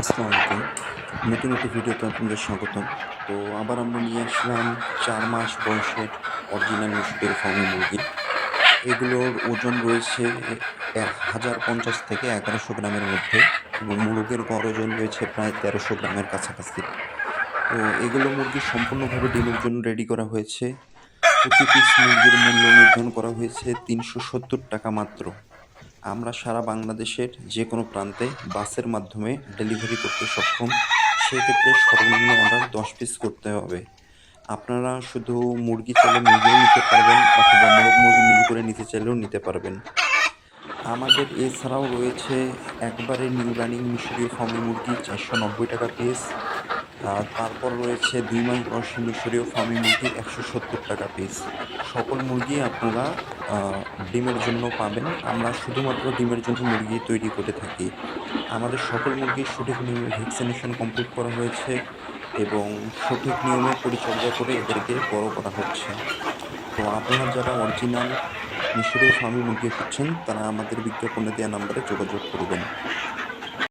আসসালামু আলাইকুম। নতুন একটি ভিডিওতে আপনাদের স্বাগতম। তো আবার আমরা নিয়ে আসলাম চার মাস বয়সের অরিজিনাল মিশরের ফার্মি মুরগি। এগুলোর ওজন রয়েছে এক হাজার পঞ্চাশ থেকে এগারোশো গ্রামের মধ্যে এবং মুরগের গড় ওজন রয়েছে প্রায় তেরোশো গ্রামের কাছাকাছি। তো এগুলো মুরগি সম্পূর্ণভাবে ডিমের জন্য রেডি করা হয়েছে। প্রতি পিস মুরগির মূল্য নির্ধারণ করা হয়েছে তিনশো সত্তর টাকা মাত্র। আমরা সারা বাংলাদেশের যে কোনো প্রান্তে বাসের মাধ্যমে ডেলিভারি করতে সক্ষম, সেক্ষেত্রে সর্বনিম্ন অর্ডার দশ পিস করতে হবে। আপনারা শুধু মুরগি চাইলে মুরগিও নিতে পারবেন অথবা মোরগ মুরগি মিল করে নিতে চাইলেও নিতে পারবেন। আমাদের এছাড়াও রয়েছে একবারে নিউ রানিং মিশরীয় ফার্মি মুরগি চারশো নব্বই টাকা পিস তারপর রয়েছে দুই মাস বয়সী মিশরীয় ফার্মি মুরগি একশো সত্তর টাকা পিস সকল মুরগি আপনারা ডিমের জন্য পাবেন। আমরা শুধুমাত্র ডিমের জন্য মুরগি তৈরি করে থাকি। আমাদের সকল মুরগির সঠিক নিয়মে ভ্যাকসিনেশন কমপ্লিট করা হয়েছে এবং সঠিক নিয়মে পরিচর্যা করে এদেরকে বড় করা হচ্ছে। তো আপনারা যারা অরিজিনাল মিশরীয় ফার্মি মুরগি খুঁজছেন, তারা আমাদের বিজ্ঞাপনে দেওয়া নাম্বারে যোগাযোগ করবেন।